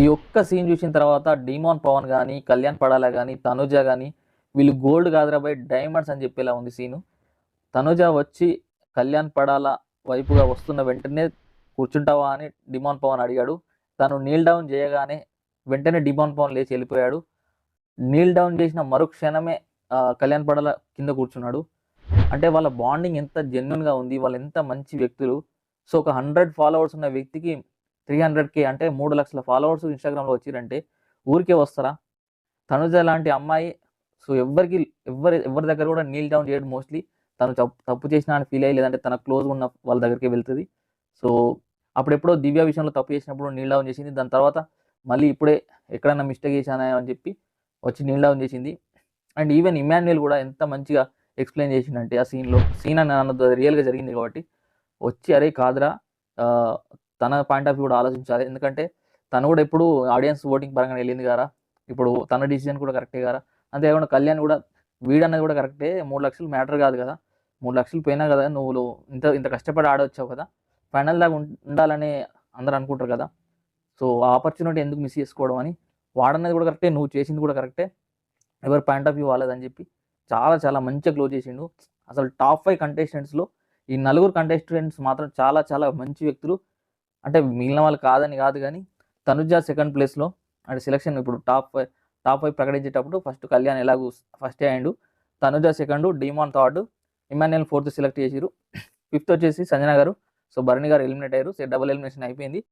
ఈ ఒక్క సీన్ చూసిన తర్వాత డీమాన్ పవన్ కానీ కళ్యాణ్ పడాలా కానీ తనుజ కానీ వీళ్ళు గోల్డ్ కాదరాబాయ్ బై డైమండ్స్ అని చెప్పేలా ఉంది సీను. తనుజ వచ్చి కళ్యాణ్ పడాల వైపుగా వస్తున్న వెంటనే కూర్చుంటావా అని డిమాన్ పవన్ అడిగాడు. తను నీల్ డౌన్ చేయగానే వెంటనే డిమాన్ పవన్ లేచి వెళ్ళిపోయాడు. నీల్ డౌన్ చేసిన మరుక్షణమే కళ్యాణ్ పడాల కింద కూర్చున్నాడు. అంటే వాళ్ళ బాండింగ్ ఎంత జెన్యున్గా ఉంది వాళ్ళు ఎంత మంచి వ్యక్తులు. సో ఒక హండ్రెడ్ ఫాలోవర్స్ ఉన్న వ్యక్తికి త్రీ హండ్రెడ్కి అంటే మూడు లక్షల ఫాలోవర్స్ ఇన్స్టాగ్రామ్లో వచ్చిరంటే ఊరికే వస్తారా? తనుజ లాంటి అమ్మాయి సో ఎవరికి ఎవరి ఎవరి దగ్గర కూడా నీల్ డౌన్ చేయడం మోస్ట్లీ తను తప్పు తప్పు చేసినా అని ఫీల్ అయ్యి లేదంటే తన క్లోజ్ ఉన్న వాళ్ళ దగ్గరికి వెళ్తుంది. సో అప్పుడెప్పుడో దివ్య విషయంలో తప్పు చేసినప్పుడు నీల్ డౌన్ చేసింది. దాని తర్వాత మళ్ళీ ఇప్పుడే ఎక్కడైనా మిస్టేక్ చేశానా అని చెప్పి వచ్చి నీల్ డౌన్ చేసింది. అండ్ ఈవెన్ ఇమాన్యుయల్ కూడా ఎంత మంచిగా ఎక్స్ప్లెయిన్ చేసిందంటే ఆ సీన్లో సీన్ అని అన్నది రియల్గా జరిగింది కాబట్టి వచ్చి అరే కాదురా తన పాయింట్ ఆఫ్ వ్యూ కూడా ఆలోచించాలి. ఎందుకంటే తను కూడా ఎప్పుడు ఆడియన్స్ ఓటింగ్ పరంగా వెళ్ళింది కదా ఇప్పుడు తన డిసిజన్ కూడా కరెక్టే కదా అంతేకాకుండా కళ్యాణ్ కూడా వీడన్నది కూడా కరెక్టే. మూడు లక్షలు మ్యాటర్ కాదు కదా? మూడు లక్షలు పోయినా కదా నువ్వు ఇంత ఇంత కష్టపడి ఆడవచ్చావు కదా? ఫైనల్ దాకా ఉండాలని అందరూ అనుకుంటారు కదా? సో ఆ ఆపర్చునిటీ ఎందుకు మిస్ చేసుకోవడం అని వాడన్నది కూడా కరెక్టే. నువ్వు చేసింది కూడా కరెక్టే. ఎవరి పాయింట్ ఆఫ్ వ్యూ వాళ్ళదని చెప్పి చాలా చాలా మంచిగా క్లోజ్ చేసిండు. అసలు టాప్ ఫైవ్ కంటెస్టెంట్స్లో ఈ నలుగురు కంటెస్టెంట్స్ మాత్రం చాలా చాలా మంచి వ్యక్తులు. అంటే మిగిలిన వాళ్ళు కాదని కాదు కానీ తనుజ సెకండ్ ప్లేస్లో అంటే సెలక్షన్ ఇప్పుడు టాప్ ఫైవ్ టాప్ ఫైవ్ ప్రకటించేటప్పుడు ఫస్ట్ కళ్యాణ్ ఎలాగూ ఫస్ట్ అయ్యిండు? Tanuja second Demon third Emmanuel fourth select చేసిరు ఫిఫ్త్ వచ్చేసి సంజన గారు. సో భరణి గారు ఎలిమినేట్ అయ్యారు. సో డబుల్ ఎలిమినేషన్ అయిపోయింది.